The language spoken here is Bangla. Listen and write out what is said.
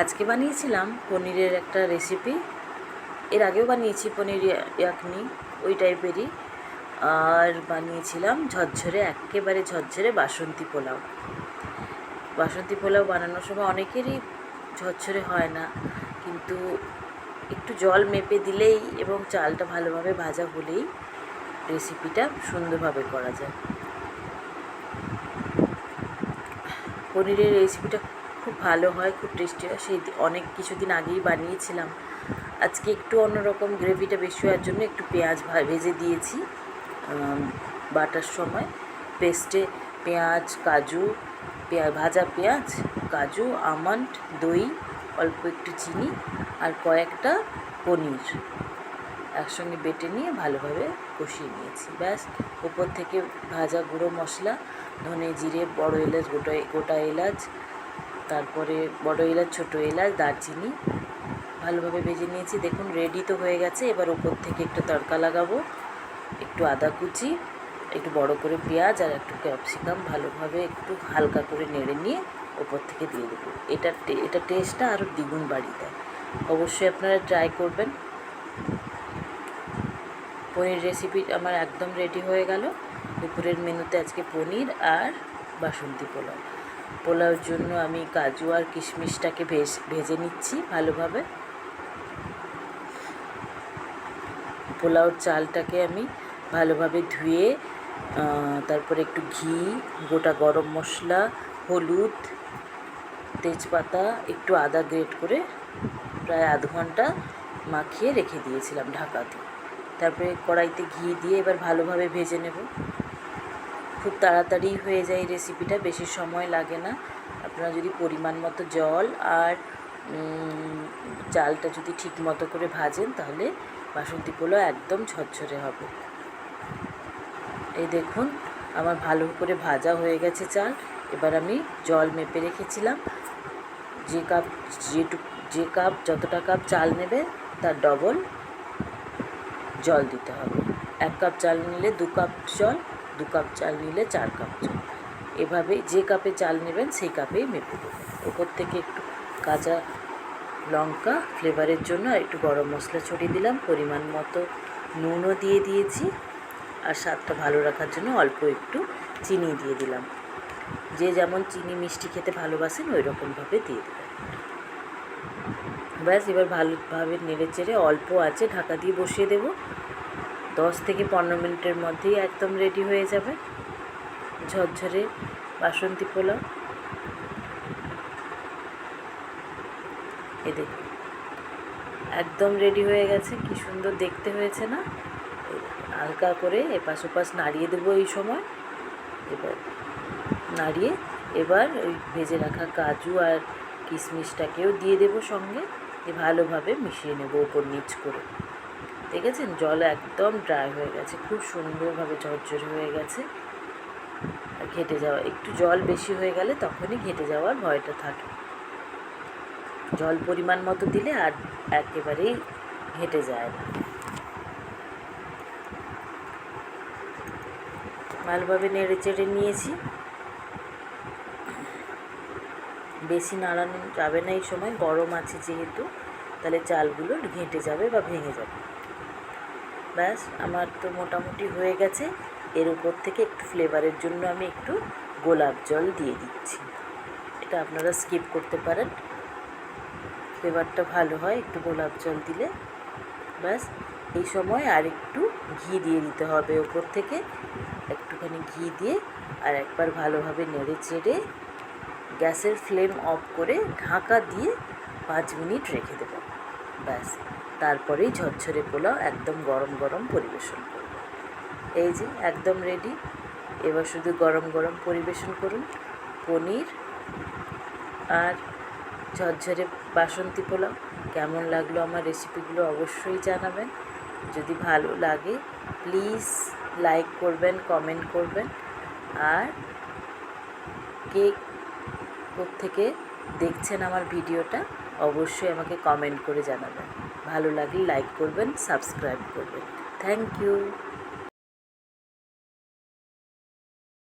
আজকে বানিয়েছিলাম পনিরের একটা রেসিপি এর আগেও বানিয়েছি পনির ইয়া- ইয়াকনি, ওই টাইপেরই আর বানিয়েছিলাম ঝরঝরে, একেবারে ঝরঝরে বাসন্তী পোলাও। বাসন্তী পোলাও বানানোর সময় অনেকেরই ঝরঝরে হয় না, কিন্তু একটু জল মেপে দিলেই এবং চালটা ভালোভাবে ভাজা হলেই রেসিপিটা সুন্দরভাবে করা যায়। পনিরের রেসিপিটা খুব ভালো হয়, খুব টেস্টি হয়। সেই অনেক কিছুদিন আগেই বানিয়েছিলাম। আজকে একটু অন্যরকম গ্রেভিটা বেশি হওয়ার জন্য একটু পেঁয়াজ ভেজে দিয়েছি। বাটার সময়। পেস্টে পেঁয়াজ, কাজু, পেঁয়া- ভাজা পেঁয়াজ, কাজু, আমন্ড, দই, অল্প একটু চিনি আর কয়েকটা পনির একসঙ্গে বেটে নিয়ে ভালোভাবে কষিয়ে নিয়েছি। ব্যাস উপর থেকে ভাজা গুঁড়ো মশলা, ধনে জিরে, বড় এলাচ, গোটা গোটা এলাচ তারপরে বড় এলাচ, ছোটো এলাচ, দারচিনি ভালোভাবে ভেজে নিয়েছি। দেখুন রেডি তো হয়ে গেছে। এবার ওপর থেকে একটু তড়কা লাগাবো, একটু আদা কুচি, একটু বড় করে পেঁয়াজ আর একটু ক্যাপসিকাম ভালোভাবে একটু হালকা করে নেড়ে নিয়ে ওপর থেকে দিয়ে দেবো। এটা এটা টেস্টটা আরও দ্বিগুণ বাড়িয়ে দেয়। অবশ্যই আপনারা ট্রাই করবেন। পনির রেসিপি আমার একদম রেডি হয়ে গেল। দুপুরের মেনুতে আজকে পনির আর বাসন্তী পোলাও। পোলাওর জন্য আমি কাজু আর কিশমিশটাকে ভেজ, ভেজে নিচ্ছি ভালোভাবে। পোলাওর চালটাকে আমি ভালোভাবে ধুয়ে তারপরে একটু ঘি, গোটা গরম মশলা, হলুদ, তেজপাতা, একটু আদা গ্রেট করে প্রায় আধ ঘণ্টা মাখিয়ে রেখে দিয়েছিলাম ঢাকাতে। তারপরে কড়াইতে ঘি দিয়ে এবার ভালোভাবে ভেজে নেব। খুব তাড়াতাড়ি হয়ে যায় রেসিপিটা বেশি সময় লাগে না। আপনারা যদি পরিমাণ মতো জল আর চালটা যদি ঠিক মতো করে ভাজেন, তাহলে বাসন্তী পোলাও একদম ঝরঝরে হবে। এই দেখুন, আমার ভালো করে ভাজা হয়ে গেছে চাল। এবার আমি জল মেপে রেখেছিলাম। যে কাপ যেটুক যে কাপ, যতটা কাপ চাল নেবে, তার ডবল জল দিতে হবে। এক কাপ চাল নিলে দু কাপ জল দু কাপ চাল নিলে চার কাপ জল। এভাবে যে কাপে চাল নেবেন, সেই কাপেই মেপে দেবেন। ওপর থেকে একটু কাঁচা লঙ্কা ফ্লেভারের জন্য একটু গরম মশলা ছড়িয়ে দিলাম। পরিমাণ মতো নুনও দিয়ে দিয়েছি আর স্বাদটা ভালো রাখার জন্য অল্প একটু চিনি দিয়ে দিলাম। যে যেমন চিনি মিষ্টি খেতে ভালোবাসেন, ওই রকমভাবে দিয়ে দেবেন ব্যাস, এবার ভালোভাবে নেড়ে চেড়ে অল্প আছে, ঢাকা দিয়ে বসিয়ে দেব। দশ থেকে পনেরো মিনিটের মধ্যেই একদম রেডি হয়ে যাবে। ঝরঝরে বাসন্তী পোলাও। এ দেখুন, একদম রেডি হয়ে গেছে। কি সুন্দর দেখতে হয়েছে না? হালকা করে এপাশ ওপাশ নাড়িয়ে দেবো এই সময়। এবার নাড়িয়ে এবার ওই ভেজে রাখা কাজু আর কিশমিশটাকেও দিয়ে দেবো সঙ্গে। ভালোভাবে মিশিয়ে নেব ওপর নিচ করে। দেখেছেন? জল একদম ড্রাই হয়ে গেছে। খুব সুন্দরভাবে ঝরঝরে হয়ে গেছে। আর ঘেটে যাওয়া, একটু জল বেশি হয়ে গেলে তখনই ঘেটে যাওয়ার ভয়টা থাকে। জল পরিমাণ মতো দিলে আর একেবারেই ঘেটে যায় না। ভালোভাবে নেড়ে চেড়ে নিয়েছি। বেশি নাড়ানো যাবে না এই সময়, গরম আছে যেহেতু, তাহলে চালগুলো ঘেঁটে যাবে বা ভেঙে যাবে। ব্যাস, আমার তো মোটামুটি হয়ে গেছে। এর উপর থেকে একটু ফ্লেভারের জন্য আমি একটু গোলাপ জল দিয়ে দিচ্ছি। এটা আপনারা স্কিপ করতে পারেন। ফ্লেভারটা ভালো হয়, একটু গোলাপ জল দিলে। ব্যাস, এই সময় আর একটু ঘি দিয়ে দিতে হবে ওপর থেকে। একটুখানি ঘি দিয়ে আর একবার ভালোভাবে নেড়ে চেড়ে গ্যাসের ফ্লেম অফ করে ঢাকা দিয়ে পাঁচ মিনিট রেখে দেবো। ব্যাস। তারপরেই ঝরঝরে পোলাও একদম গরম গরম পরিবেশন করব। এই যে একদম রেডি এবার শুধু গরম গরম পরিবেশন করুন। পনির আর ঝরঝরে বাসন্তী পোলাও, কেমন লাগল আমার রেসিপিগুলো অবশ্যই জানাবেন। যদি ভালো লাগে প্লিজ লাইক করবেন কমেন্ট করবেন। আর কে থেকে দেখছেন আমার ভিডিওটা অবশ্যই আমাকে কমেন্ট করে জানাবেন। ভালো লাগলে লাইক করবেন সাবস্ক্রাইব করবেন। Thank you